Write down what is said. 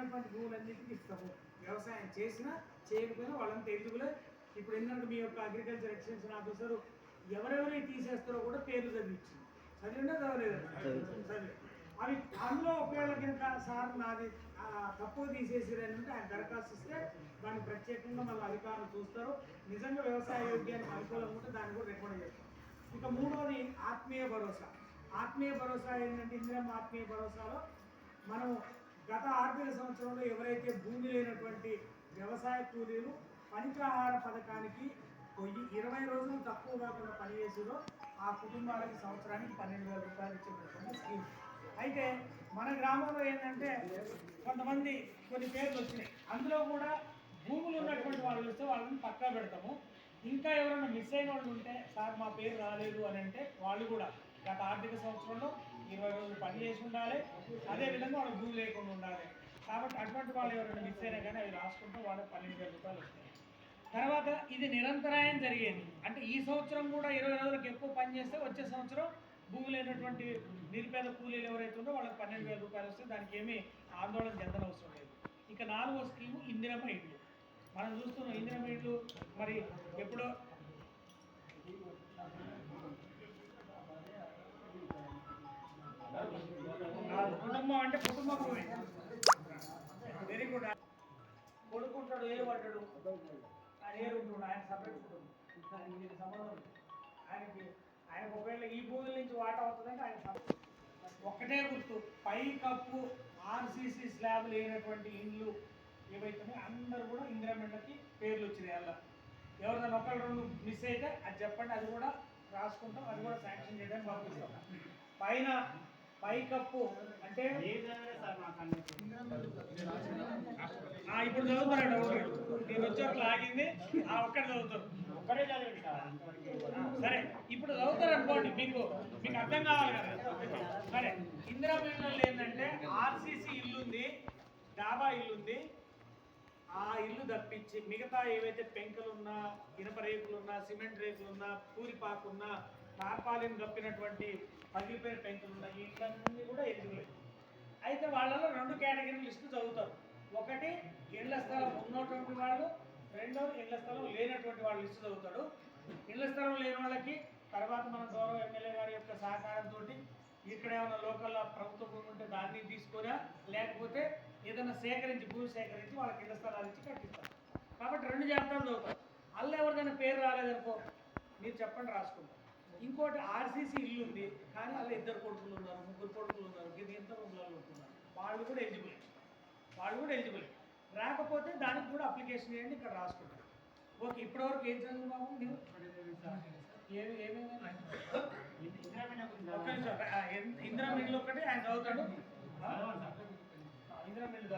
లేనటువంటి భూములన్నింటికి ఇస్తాము. వ్యవసాయం చేసినా చేయకపోయినా వాళ్ళంతా ఎదుగులే ఇప్పుడు ఏంటంటే మీ యొక్క అగ్రికల్చర్ ఎక్స్టెన్షన్ ఆఫీసర్ ఎవరెవరి తీసేస్తారో కూడా పేర్లు చదివించింది. చదివిందా చదవలేదా. చదివి అవి అందులో ఒకవేళ కనుక సార్ నాది తక్కువ తీసేసిరని అంటే ఆయన దరఖాస్తు ఇస్తే దాన్ని ప్రత్యేకంగా మళ్ళీ అధికారులు చూస్తారు. నిజంగా వ్యవసాయ యోగ్యానికి అనుకూలంగా ఉంటే దాన్ని కూడా రికమెండ్ చేస్తారు. ఇక మూడవది ఆత్మీయ భరోసా. ఆత్మీయ భరోసా ఏంటంటే ఇందిరమ్మ ఆత్మీయ భరోసాలో మనం గత ఆర్థిక సంవత్సరంలో ఎవరైతే భూమి లేనటువంటి వ్యవసాయ కూలీలు పనికాహార పథకానికి పోయి ఇరవై రోజులు తక్కువ కాకుండా పనిచేసారో ఆ కుటుంబాలకు సంవత్సరానికి పన్నెండు వేల రూపాయలు ఇచ్చేటటువంటి స్కీమ్. అయితే మన గ్రామంలో ఏంటంటే కొంతమంది కొన్ని పేర్లు వచ్చినాయి. అందులో కూడా భూములు ఉన్నటువంటి వాళ్ళు వస్తే వాళ్ళని పక్కా పెడతాము. ఇంకా ఎవరైనా మిస్ అయిన వాళ్ళు ఉంటే సార్ మా పేరు రాలేదు అని అంటే వాళ్ళు కూడా గత ఆర్థిక సంవత్సరంలో ఇరవై రోజులు పని చేసి ఉండాలి. అదేవిధంగా వాళ్ళకి భూమి లేకుండా ఉండాలి. కాబట్టి అటువంటి వాళ్ళు ఎవరైనా మిస్ అయినా కానీ అవి రాసుకుంటూ వాళ్ళకి పన్నెండు వేల రూపాయలు వస్తాయి. తర్వాత ఇది నిరంతరాయం జరిగేది. అంటే ఈ సంవత్సరం కూడా ఇరవై రోజులకు ఎక్కువ పని చేస్తే వచ్చే సంవత్సరం భూమి లేనటువంటి నిరుపేద కూలీలు ఎవరైతే ఉందో వాళ్ళకి పన్నెండు వేల రూపాయలు వస్తే దానికి ఏమీ ఆందోళన చెందనవసరం లేదు. ఇక నాలుగో స్కీము ఇందిరమ్మ ఇండ్లు మనం చూస్తున్నాం ఇందిరమ్మ ఇండ్లు మరి ఎప్పుడో కుటుంబం వెరీ గుడ్ కొడుకుంటాడు ఏ పడ్డాడు ఆయన ఏ ఆయన సపరేట్ కుటుంబం దీనికి సంబంధం ఆయనకి ఆయనకు ఒకవేళ ఈ భూముల నుంచి వాటా అవుతుందంటే ఆయన సంబంధం ఒక్కటే గుర్తు పై కప్పు ఆర్సీసీ స్లాబ్ లేనటువంటి ఇండ్లు ఏవైతే అందరు కూడా ఇందిరామెండకి పేర్లు వచ్చినాయి అలా ఎవరిదైనా ఒకళ్ళు రెండు మిస్ అయితే అది చెప్పండి అది కూడా రాసుకుంటాం అది కూడా శాంక్షన్ చేయడానికి పంపిస్తాం పైన పై కప్పు అంటే ఇప్పుడు చదువుతాడు ఒకడు నేను వచ్చేట్లు ఆగింది. ఆ ఒక్కటి చదువుతారు ఒక్కడే చదివండి సరే. ఇప్పుడు చదువుతారు అనుకోండి మీకు. మీకు అర్థం కావాలి కదా. సరే. ఇందిరా ఏంటంటే ఆర్సీసీ ఇల్లు ఉంది డాబా ఇల్లు ఉంది ఆ ఇల్లు తప్పించి మిగతా ఏవైతే పెంకులున్నా ఇనప రేకులున్నా సిమెంట్ రేకులున్నా పూరిపాకున్నా టార్పాలిన్ కప్పినటువంటి పగిలిపోయిన పెంకులు ఉన్నాయి ఇట్లన్నీ కూడా ఎలిజిబుల్ అయితే వాళ్ళలో రెండు కేటగిరీ లిస్టు చదువుతారు. ఒకటి ఇళ్ళ స్థలం ఉన్నటువంటి వాళ్ళు రెండో ఇళ్ళ స్థలం లేనటువంటి వాళ్ళు లిస్టు చదువుతాడు. ఇళ్ళ స్థలం లేని వాళ్ళకి తర్వాత మన గౌరవ ఎమ్మెల్యే గారి యొక్క సహకారంతో ఇక్కడ ఏమైనా లోకల్ ప్రభుత్వ భూమి ఉంటే దాన్ని తీసుకురా లేకపోతే ఏదైనా సేకరించి భూమి సేకరించి వాళ్ళకి ఇళ్ళ స్థలాలు ఇచ్చి కట్టిస్తారు. కాబట్టి రెండు జాబితాలు చదువుతారు. అల్ల ఎవరికైనా పేరు రాలేదనుకో మీరు చెప్పండి రాసుకుంటారు. ఇంకోటి ఆర్సీసీ ఇల్లు ఉంది కానీ వాళ్ళు ఇద్దరు కొడుకులు ఉన్నారు ముగ్గురు కొడుకులు ఉన్నారు ఇది ఎంత రూమ్లలో ఉంటున్నారు వాళ్ళు కూడా ఎలిజిబుల్. వాళ్ళు కూడా ఎలిజిబుల్. రాకపోతే దానికి కూడా అప్లికేషన్ చేయండి ఇక్కడ రాసుకుంటారు. ఓకే ఇప్పటివరకు ఏం చదువున్నాము మీరు? ఏమేమి? ఇందిరా మిల్లు ఒకటి ఆయన చదువుతాడు. ఇందిరా మిల్లు